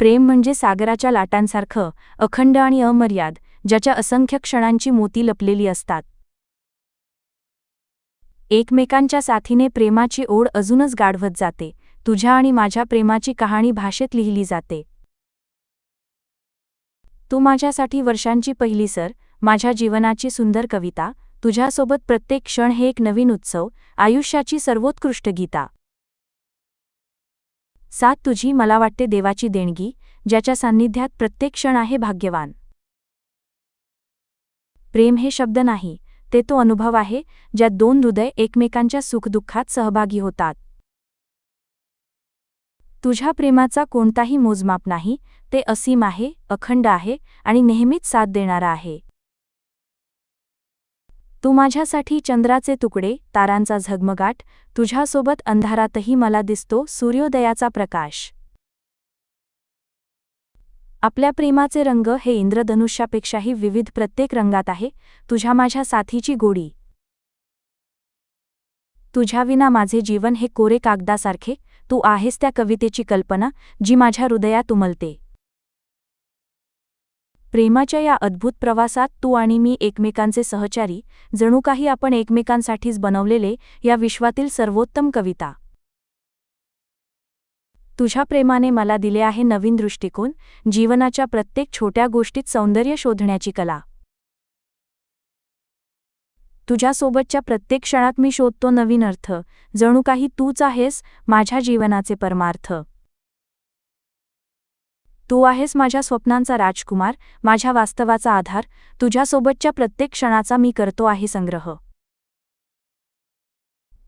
प्रेम म्हणजे सागराच्या लाटांसारखं अखंड आणि अमर्याद ज्याच्या असंख्य क्षणांची मोती लपलेली असतात. एकमेकांच्या साथीने प्रेमाची ओढ अजूनच गाढवत जाते. तुझ्या आणि माझ्या प्रेमाची कहाणी भाषेत लिहिली जाते. तू माझ्यासाठी वर्षांची पहिली सर माझ्या जीवनाची सुंदर कविता तुझ्यासोबत प्रत्येक क्षण हे एक नवीन उत्सव आयुष्याची सर्वोत्कृष्ट गीता. सात तुझी मला वाटते देवाची देणगी ज्याच्या सान्निध्यात प्रत्येक क्षण आहे भाग्यवान. प्रेम हे शब्द नाही ते तो अनुभव आहे ज्यात दोन हृदय एकमेकांच्या सुखदुःखात सहभागी होतात. तुझ्या प्रेमाचा कोणताही मोजमाप नाही ते असीम आहे अखंड आहे आणि नेहमीच साथ देणारा आहे. तू माझ्यासाठी चंद्राचे तुकडे तारांचा झगमगाट तुझ्यासोबत अंधारातही मला दिसतो सूर्योदयाचा प्रकाश. आपल्या प्रेमाचे रंग हे इंद्रधनुष्यापेक्षाही विविध प्रत्येक रंगात आहे तुझ्या माझ्या साथीची गोडी. तुझ्याविना माझे जीवन हे कोरे कागदासारखे तू आहेस त्या कवितेची कल्पना जी माझ्या हृदयात उमलते. प्रेमाच्या या अद्भुत प्रवासात तू आणि मी एकमेकांचे सहचारी जणू काही आपण एकमेकांसाठीच बनवलेले या विश्वातील सर्वोत्तम कविता. तुझ्या प्रेमाने मला दिले आहे नवीन दृष्टिकोन जीवनाच्या प्रत्येक छोट्या गोष्टीत सौंदर्य शोधण्याची कला. तुझ्यासोबतच्या प्रत्येक क्षणात मी शोधतो नवीन अर्थ जणू काही तूच आहेस माझ्या जीवनाचे परमार्थ. तू आहेस माझ्या स्वप्नांचा राजकुमार माझ्या वास्तवाचा आधार तुझ्यासोबतच्या प्रत्येक क्षणाचा मी करतो आहे संग्रह.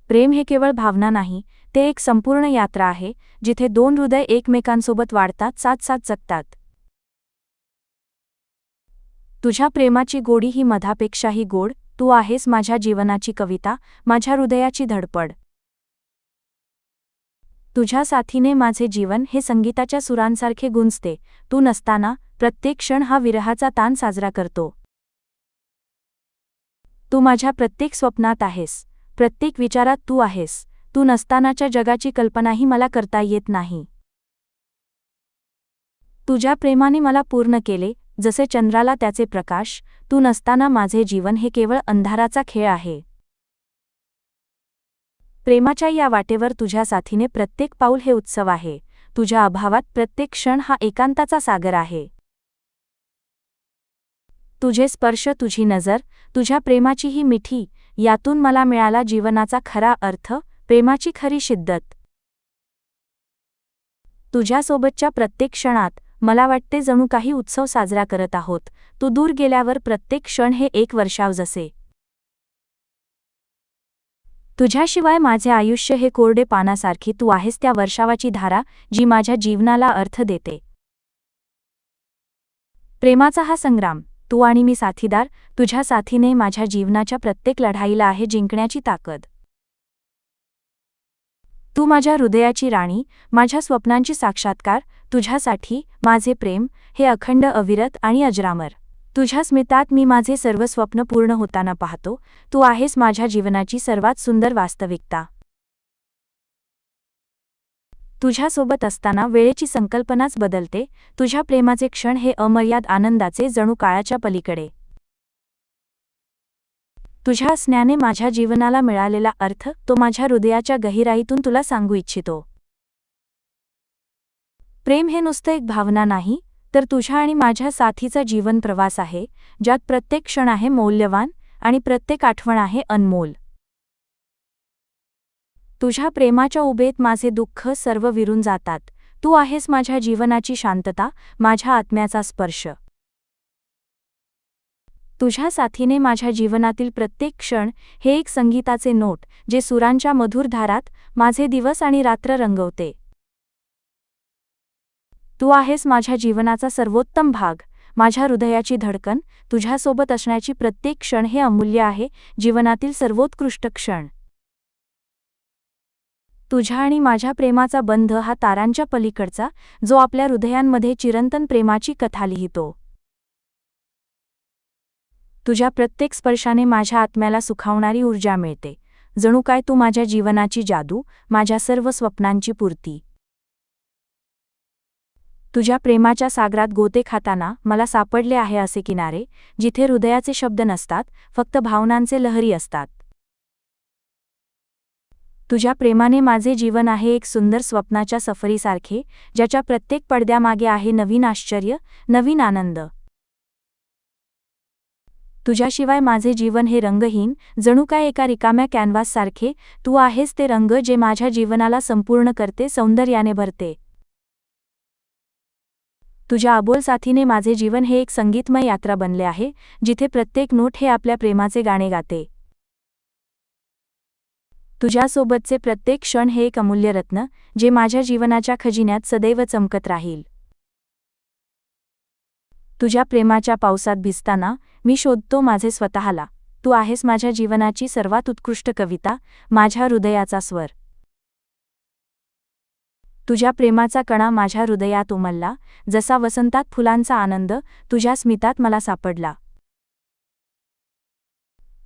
प्रेम हे केवळ भावना नाही ते एक संपूर्ण यात्रा आहे जिथे दोन हृदय एकमेकांसोबत वाढतात साथ साथ जगतात. तुझ्या प्रेमाची गोडी ही मधापेक्षाही गोड तू आहेस माझ्या जीवनाची कविता माझ्या हृदयाची धडपड. तुझ्या साथीने माझे जीवन हे संगीताच्या सुरांसारखे गुंजते. तू नसताना प्रत्येक क्षण हा विरहाचा ताण साजरा करतो. तू माझ्या प्रत्येक स्वप्नात आहेस. प्रत्येक विचारात तू आहेस. तू नसतानाच्या जगाची कल्पनाही मला करता येत नाही. तुझ्या प्रेमाने मला पूर्ण केले जसे चंद्राला त्याचे प्रकाश. तू नसताना माझे जीवन हे केवळ अंधाराचा खेळ आहे. प्रेमाच्या या वाटेवर तुझ्या साथीने प्रत्येक पाऊल हे उत्सव आहे. तुझ्या अभावात प्रत्येक क्षण हा एकांताचा सागर आहे. तुझे स्पर्श तुझी नजर तुझ्या प्रेमाची ही मिठी यातून मला मिळाला जीवनाचा खरा अर्थ प्रेमाची खरी शिद्दत. तुझ्यासोबतच्या प्रत्येक क्षणात मला वाटते जणू काही उत्सव साजरा करत आहोत. तू दूर गेल्यावर प्रत्येक क्षण हे एक वर्षाव जसे. तुझ्याशिवाय माझे आयुष्य हे कोरडे पानासारखी तू आहेस त्या वर्षावाची धारा जी माझ्या जीवनाला अर्थ देते. प्रेमाचा हा संग्राम तू आणि मी साथीदार तुझ्या साथीने माझ्या जीवनाच्या प्रत्येक लढाईला आहे जिंकण्याची ताकद. तू माझ्या हृदयाची राणी माझ्या स्वप्नांची साक्षात्कार तुझ्यासाठी माझे प्रेम हे अखंड अविरत आणि अजरामर. तुझ्या स्मितात मी माझे सर्व स्वप्न पूर्ण होताना पाहतो. तू आहेस माझ्या जीवनाची सर्वात सुंदर वास्तविकता. तुझ्यासोबत असताना वेळेची संकल्पनाच बदलते. तुझ्या प्रेमाचे क्षण हे अमर्याद आनंदाचे जणू काळाच्या पलीकडे. तुझ्या स्न्याने माझ्या जीवनाला मिळालेला अर्थ तो माझ्या हृदयाच्या गहिराईतून तुला सांगू इच्छितो. प्रेम हे नुसतं एक भावना नाही तर तुझ्या आणि माझ्या साथीचा जीवन प्रवास आहे ज्यात प्रत्येक क्षण आहे मौल्यवान आणि प्रत्येक आठवण आहे अनमोल. तुझ्या प्रेमाच्या उभेत माझे दुःख सर्व विरून जातात. तू आहेस माझ्या जीवनाची शांतता माझ्या आत्म्याचा स्पर्श. तुझ्या साथीने माझ्या जीवनातील प्रत्येक क्षण हे एक संगीताचे नोट जे सुरांच्या मधुर धारात माझे दिवस आणि रात्र रंगवते. तू आहेस माझ्या जीवनाचा सर्वोत्तम भाग. माझ्या हृदयाची धडकन तुझ्यासोबत असण्याची प्रत्येक क्षण हे अमूल्य आहे जीवनातील सर्वोत्कृष्ट क्षण. तुझ्या आणि माझ्या प्रेमाचा बंध हा तारांच्या पलीकडचा जो आपल्या हृदयांमध्ये चिरंतन प्रेमाची कथा लिहितो. तुझ्या प्रत्येक स्पर्शाने माझ्या आत्म्याला सुखावणारी ऊर्जा मिळते. जणू काय तू माझ्या जीवनाची जादू माझ्या सर्व स्वप्नांची पूर्ती. तुझ्या प्रेमाच्या सागरात गोते खाताना मला सापडले आहे असे किनारे जिथे हृदयाचे शब्द नसतात फक्त भावनांचे लहरी असतात. तुझ्या प्रेमाने माझे जीवन आहे एक सुंदर स्वप्नाच्या सफरीसारखे ज्याच्या प्रत्येक पडद्यामागे आहे नवीन आश्चर्य नवीन आनंद. तुझ्याशिवाय माझे जीवन हे रंगहीन जणू काय एका रिकाम्या कॅनव्हाससारखे तू आहेस ते रंग जे माझ्या जीवनाला संपूर्ण करते सौंदर्याने भरते. तुझ्या अबोल साथीने माझे जीवन हे एक संगीतमय यात्रा बनले आहे जिथे प्रत्येक नोट हे आपल्या प्रेमाचे गाणे गाते. तुझ्यासोबतचे प्रत्येक क्षण हे एक अमूल्य रत्न जे माझ्या जीवनाच्या खजिन्यात सदैव चमकत राहील. तुझ्या प्रेमाच्या पावसात भिजताना मी शोधतो माझे स्वतःला. तू आहेस माझ्या जीवनाची सर्वात उत्कृष्ट कविता माझ्या हृदयाचा स्वर. तुझ्या प्रेमाचा कणा माझ्या हृदयात उमलला. जसा वसंतात फुलांचा आनंद तुझ्या स्मितात मला सापडला.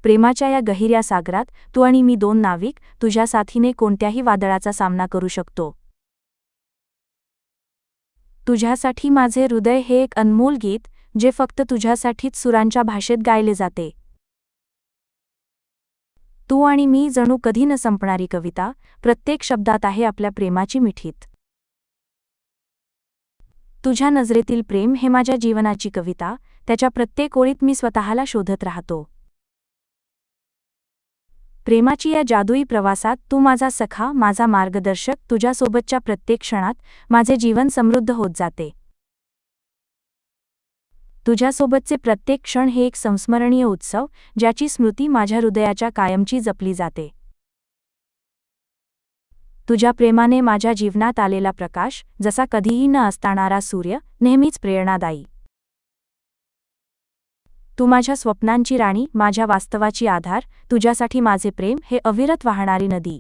प्रेमाच्या या गहिऱ्या सागरात तू आणि मी दोन नाविक तुझ्या साथीने कोणत्याही वादळाचा सामना करू शकतो. तुझ्यासाठी माझे हृदय हे एक अनमोल गीत जे फक्त तुझ्यासाठीच सुरांच्या भाषेत गायले जाते. तू आणि मी जणू कधी न संपणारी कविता प्रत्येक शब्दात आहे आपल्या प्रेमाची मिठीत. तुझ्या नजरेतील प्रेम हे माझ्या जीवनाची कविता त्याच्या प्रत्येक ओळीत मी स्वतःला शोधत राहतो. प्रेमाची या जादुई प्रवासात तू माझा सखा माझा मार्गदर्शक तुझ्यासोबतच्या प्रत्येक क्षणात माझे जीवन समृद्ध होत जाते. तुझ्यासोबतचे प्रत्येक क्षण हे एक संस्मरणीय उत्सव ज्याची स्मृती माझ्या हृदयाच्या कायमची जपली जाते. तुझ्या प्रेमाने माझ्या जीवनात आलेला प्रकाश जसा कधीही न असताणारा सूर्य नेहमीच प्रेरणादायी. तू माझ्या स्वप्नांची राणी माझ्या वास्तवाची आधार तुझ्यासाठी माझे प्रेम हे अविरत वाहणारी नदी.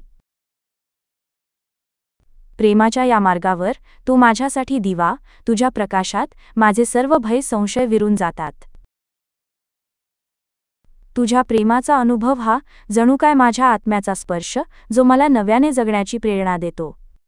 प्रेमाच्या या मार्गावर तू माझ्यासाठी दिवा तुझ्या प्रकाशात माझे सर्व भय संशय विरून जातात. तुझ्या प्रेमाचा अनुभव हा जणू काय माझ्या आत्म्याचा स्पर्श जो मला नव्याने जगण्याची प्रेरणा देतो.